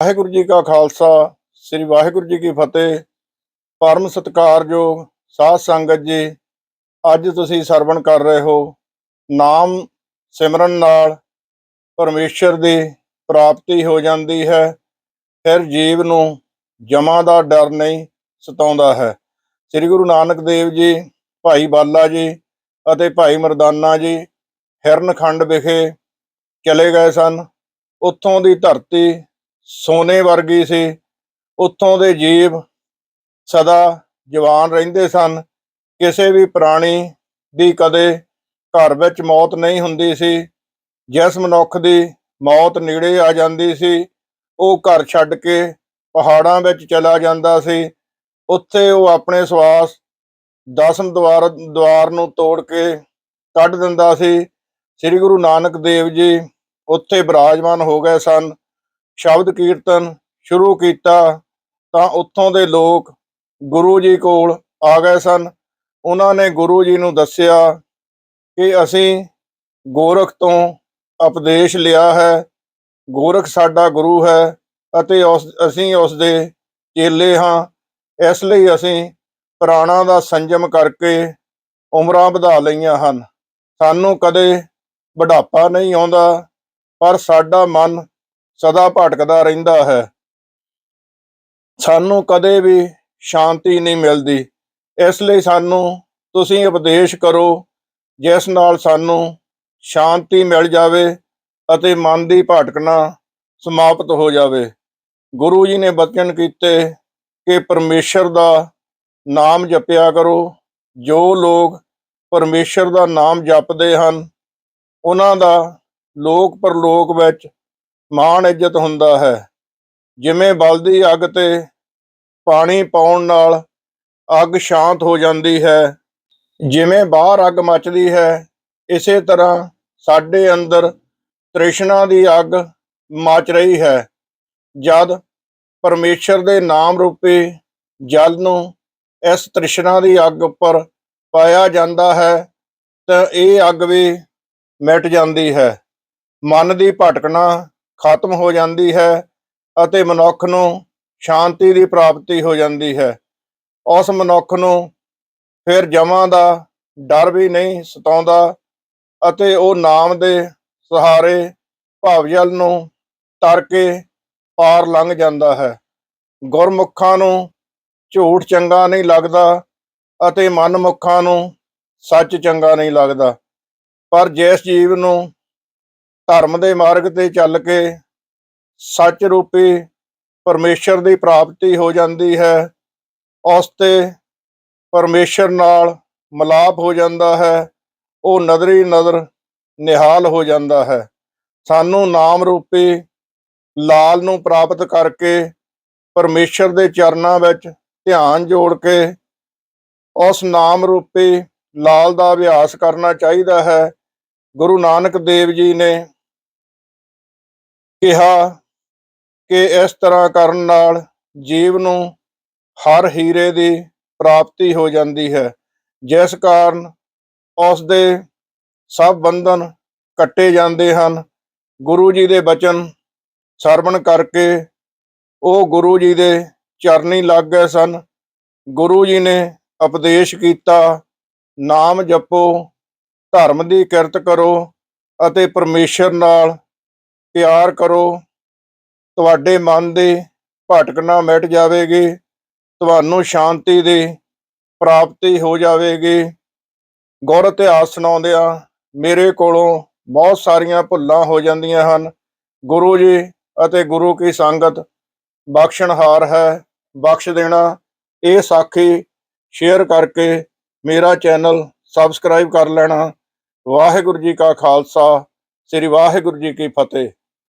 ਵਾਹਿਗੁਰੂ ਜੀ ਕਾ ਖਾਲਸਾ, ਸ੍ਰੀ ਵਾਹਿਗੁਰੂ ਜੀ ਕੀ ਫਤਿਹ। ਪਰਮ ਸਤਿਕਾਰਯੋਗ ਸਾਧ ਸੰਗਤ ਜੀ, ਅੱਜ ਤੁਸੀਂ ਸਰਵਣ ਕਰ ਰਹੇ ਹੋ ਨਾਮ ਸਿਮਰਨ ਨਾਲ ਪਰਮੇਸ਼ਰ ਦੀ ਪ੍ਰਾਪਤੀ ਹੋ ਜਾਂਦੀ ਹੈ, ਫਿਰ ਜੀਵ ਨੂੰ ਜਮਾ ਦਾ ਡਰ ਨਹੀਂ ਸਤਾਉਂਦਾ ਹੈ। ਸ੍ਰੀ ਗੁਰੂ ਨਾਨਕ ਦੇਵ ਜੀ, ਭਾਈ ਬਾਲਾ ਜੀ ਅਤੇ ਭਾਈ ਮਰਦਾਨਾ ਜੀ ਹਿਰਨਖੰਡ ਵਿਖੇ ਚਲੇ ਗਏ ਸਨ। ਉੱਥੋਂ ਦੀ ਧਰਤੀ ਸੋਨੇ ਵਰਗੀ ਸੀ। ਉੱਥੋਂ ਦੇ ਜੀਵ ਸਦਾ ਜਵਾਨ ਰਹਿੰਦੇ ਸਨ। ਕਿਸੇ ਵੀ ਪ੍ਰਾਣੀ ਦੀ ਕਦੇ ਘਰ ਵਿੱਚ ਮੌਤ ਨਹੀਂ ਹੁੰਦੀ ਸੀ। ਜਿਸ ਮਨੁੱਖ ਦੀ ਮੌਤ ਨੇੜੇ ਆ ਜਾਂਦੀ ਸੀ, ਉਹ ਘਰ ਛੱਡ ਕੇ ਪਹਾੜਾਂ ਵਿੱਚ ਚਲਾ ਜਾਂਦਾ ਸੀ। ਉੱਥੇ ਉਹ ਆਪਣੇ ਸਵਾਸ ਦਸਮ ਦਵਾਰ ਦਵਾਰ ਨੂੰ ਤੋੜ ਕੇ ਕੱਢ ਦਿੰਦਾ ਸੀ। ਸ੍ਰੀ ਗੁਰੂ ਨਾਨਕ ਦੇਵ ਜੀ ਉੱਥੇ ਬਿਰਾਜਮਾਨ ਹੋ ਗਏ ਸਨ। ਸ਼ਬਦ ਕੀਰਤਨ ਸ਼ੁਰੂ ਕੀਤਾ ਤਾਂ ਉੱਥੋਂ ਦੇ ਲੋਕ ਗੁਰੂ ਜੀ ਕੋਲ ਆ ਗਏ ਸਨ। ਉਹਨਾਂ ਨੇ ਗੁਰੂ ਜੀ ਨੂੰ ਦੱਸਿਆ ਕਿ ਅਸੀਂ ਗੋਰਖ ਤੋਂ ਉਪਦੇਸ਼ ਲਿਆ ਹੈ। ਗੋਰਖ ਸਾਡਾ ਗੁਰੂ ਹੈ ਅਤੇ ਉਸ, ਅਸੀਂ ਉਸ ਦੇ ਚੇਲੇ ਹਾਂ। ਇਸ ਲਈ ਅਸੀਂ ਪ੍ਰਾਣਾਂ ਦਾ ਸੰਜਮ ਕਰਕੇ ਉਮਰਾਂ ਵਧਾ ਲਈਆਂ ਹਨ। ਸਾਨੂੰ ਕਦੇ ਬੁਢਾਪਾ ਨਹੀਂ ਆਉਂਦਾ, ਪਰ ਸਾਡਾ ਮਨ ਸਦਾ ਭਟਕਦਾ ਰਹਿੰਦਾ ਹੈ। ਸਾਨੂੰ ਕਦੇ ਵੀ ਸ਼ਾਂਤੀ ਨਹੀਂ ਮਿਲਦੀ। ਇਸ ਲਈ ਸਾਨੂੰ, ਤੁਸੀਂ ਉਪਦੇਸ਼ ਕਰੋ, ਜਿਸ ਨਾਲ ਸਾਨੂੰ ਸ਼ਾਂਤੀ ਮਿਲ ਜਾਵੇ ਅਤੇ ਮਨ ਦੀ ਭਟਕਣਾ ਸਮਾਪਤ ਹੋ ਜਾਵੇ। ਗੁਰੂ ਜੀ ਨੇ ਬਚਨ ਕੀਤੇ ਕਿ ਪਰਮੇਸ਼ਰ ਦਾ ਨਾਮ ਜਪਿਆ ਕਰੋ। ਜੋ ਲੋਕ ਪਰਮੇਸ਼ਰ ਦਾ ਨਾਮ ਜਪਦੇ ਹਨ, ਉਹਨਾਂ ਦਾ ਲੋਕ ਪਰਲੋਕ ਵਿੱਚ ਮਾਣ ਇੱਜ਼ਤ ਹੁੰਦਾ ਹੈ। ਜਿਵੇਂ ਬਲਦੀ ਅੱਗ ਤੇ ਪਾਣੀ ਪਾਉਣ ਨਾਲ ਅੱਗ ਸ਼ਾਂਤ ਹੋ ਜਾਂਦੀ ਹੈ, ਜਿਵੇਂ ਬਾਹਰ ਅੱਗ ਮੱਚਦੀ ਹੈ, ਇਸੇ ਤਰ੍ਹਾਂ ਸਾਡੇ ਅੰਦਰ ਤ੍ਰਿਸ਼ਨਾ ਦੀ ਅੱਗ ਮਚ ਰਹੀ ਹੈ। ਜਦ ਪਰਮੇਸ਼ਰ ਦੇ ਨਾਮ ਰੂਪੀ ਜਲ ਨੂੰ ਇਸ ਤ੍ਰਿਸ਼ਨਾ ਦੀ ਅੱਗ ਉੱਪਰ ਪਾਇਆ ਜਾਂਦਾ ਹੈ, ਤਾਂ ਇਹ ਅੱਗ ਵੀ ਮਿਟ ਜਾਂਦੀ ਹੈ। ਮਨ ਦੀ ਭਟਕਣਾ ਖਤਮ ਹੋ ਜਾਂਦੀ ਹੈ ਅਤੇ ਮਨੁੱਖ ਨੂੰ ਸ਼ਾਂਤੀ ਦੀ ਪ੍ਰਾਪਤੀ ਹੋ ਜਾਂਦੀ ਹੈ। ਉਸ ਮਨੁੱਖ ਨੂੰ ਫਿਰ ਜਮਾਂ ਦਾ ਡਰ ਵੀ ਨਹੀਂ ਸਤਾਉਂਦਾ ਅਤੇ ਉਹ ਨਾਮ ਦੇ ਸਹਾਰੇ ਭਾਵਜਲ ਨੂੰ ਤਰ ਕੇ ਪਾਰ ਲੰਘ ਜਾਂਦਾ ਹੈ। ਗੁਰਮੁਖਾਂ ਨੂੰ ਝੂਠ ਚੰਗਾ ਨਹੀਂ ਲੱਗਦਾ ਅਤੇ ਮਨਮੁਖਾਂ ਨੂੰ ਸੱਚ ਚੰਗਾ ਨਹੀਂ ਲੱਗਦਾ। ਪਰ ਜਿਸ ਜੀਵ ਨੂੰ ਧਰਮ ਦੇ ਮਾਰਗ ਤੇ ਚੱਲ ਕੇ ਸੱਚ ਰੂਪੀ ਪਰਮੇਸ਼ਰ ਦੀ ਪ੍ਰਾਪਤੀ ਹੋ ਜਾਂਦੀ ਹੈ, ਉਸ ਤੇ ਪਰਮੇਸ਼ਰ ਨਾਲ ਮਲਾਪ ਹੋ ਜਾਂਦਾ ਹੈ, ਉਹ ਨਦਰੀ ਨਦਰ ਨਿਹਾਲ ਹੋ ਜਾਂਦਾ ਹੈ। ਸਾਨੂੰ ਨਾਮ ਰੂਪੀ ਲਾਲ ਨੂੰ ਪ੍ਰਾਪਤ ਕਰਕੇ ਪਰਮੇਸ਼ਰ ਦੇ ਚਰਨਾਂ ਵਿੱਚ ਧਿਆਨ ਜੋੜ ਕੇ ਉਸ ਨਾਮ ਰੂਪੀ ਲਾਲ ਦਾ ਅਭਿਆਸ ਕਰਨਾ ਚਾਹੀਦਾ ਹੈ। ਗੁਰੂ ਨਾਨਕ ਦੇਵ ਜੀ ਨੇ ਕਿਹਾ ਕਿ ਇਸ ਤਰ੍ਹਾਂ ਕਰਨ ਨਾਲ ਜੀਵ ਨੂੰ ਹਰ ਹੀਰੇ ਦੀ ਪ੍ਰਾਪਤੀ ਹੋ ਜਾਂਦੀ ਹੈ, ਜਿਸ ਕਾਰਨ ਉਸ ਦੇ ਸਭ ਬੰਧਨ ਕੱਟੇ ਜਾਂਦੇ ਹਨ। ਗੁਰੂ ਜੀ ਦੇ ਬਚਨ ਸਰਵਣ ਕਰਕੇ ਉਹ ਗੁਰੂ ਜੀ ਦੇ ਚਰਨੀ ਲੱਗ ਗਏ ਸਨ। ਗੁਰੂ ਜੀ ਨੇ ਉਪਦੇਸ਼ ਕੀਤਾ, ਨਾਮ ਜਪੋ, ਧਰਮ ਦੀ ਕਿਰਤ ਕਰੋ ਅਤੇ ਪਰਮੇਸ਼ਰ ਨਾਲ ਪਿਆਰ ਕਰੋ। ਤੁਹਾਡੇ ਮਨ ਦੀ ਭਟਕਣਾ ਮਿਟ ਜਾਵੇਗੀ। ਤੁਹਾਨੂੰ ਸ਼ਾਂਤੀ ਦੀ ਪ੍ਰਾਪਤੀ ਹੋ ਜਾਵੇਗੀ। ਗੁਰ ਇਤਿਹਾਸ ਸੁਣਾਉਂਦਿਆਂ ਮੇਰੇ ਕੋਲੋਂ ਬਹੁਤ ਸਾਰੀਆਂ ਭੁੱਲਾਂ ਹੋ ਜਾਂਦੀਆਂ ਹਨ। ਗੁਰੂ ਜੀ ਅਤੇ ਗੁਰੂ ਕੀ ਸੰਗਤ ਬਖਸ਼ਣਹਾਰ ਹੈ। ਬਖਸ਼ ਦੇਣਾ ਇਹ ਸਾਖੀ ਸ਼ੇਅਰ ਕਰਕੇ ਮੇਰਾ ਚੈਨਲ ਸਬਸਕ੍ਰਾਈਬ ਕਰ ਲੈਣਾ। ਵਾਹਿਗੁਰੂ ਜੀ ਕਾ ਖਾਲਸਾ, ਸ੍ਰੀ ਵਾਹਿਗੁਰੂ ਜੀ ਕੀ ਫਤਿਹ।